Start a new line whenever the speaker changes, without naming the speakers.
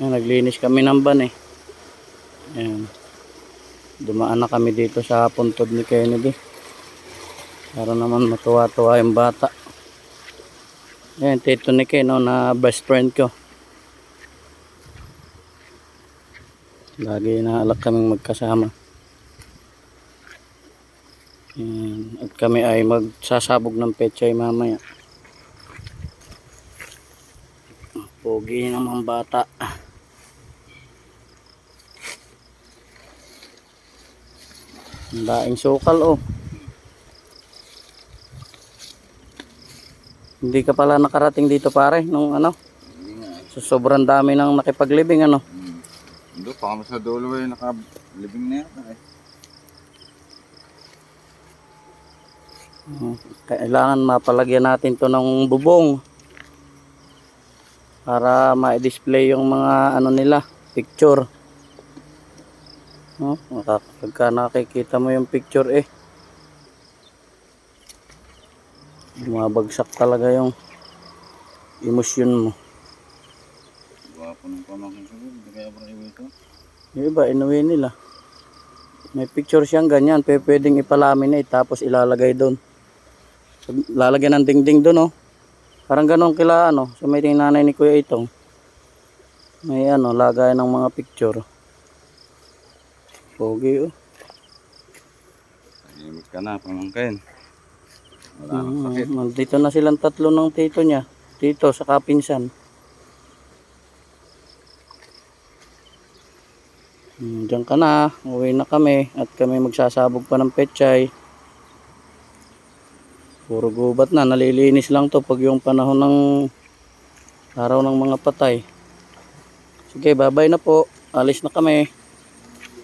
Ayan, naglinis kami ng ban eh. Ayan. Dumaan na kami dito sa puntod ni Kennedy. Para naman matuwa-tuwa yung bata. Ayan, tito ni Ken, no, na best friend ko. Lagi na alak kaming magkasama. Ayan. At kami ay magsasabog ng pechay mamaya. Pogi naman bata. Ang daing sukal oh. Hindi ka pala nakarating dito pare nung ano.
Hindi nga eh.
So, sobrang dami nang nakipaglibing ano.
Hmm. Hindi, pa kami sa dulo eh, nakalibing na yata eh.
Mm, Kailangan mapalagyan natin to ng bubong para ma-display yung mga ano nila, picture. No? Pagka nakikita mo yung picture eh. Bumabagsak talaga yung emosyon mo.
Gwapo ng pamangkin ko hindi kaya ba iwi ito?
Yung iba, inuwi nila. May picture siyang ganyan, pwedeng ipalaminate tapos ilalagay doon. Lalagyan ng dingding doon, oh. Parang ganun kila, ano, sa may nanay ni Kuya Itong. May ano, lagay ng mga picture. Pogi, oh.
Tahimik ka na, pamangkin. Wala nang
Mm,
sakit.
Nandito na silang tatlo ng tito niya. Tito sa kapinsan. Hmm, Diyan ka na. Uwi na kami. At kami magsasabog pa ng pechay. Puro gubat na. Nalilinis lang to pag yung panahon ng araw ng mga patay. Sige, bye-bye na po. Alis na kami.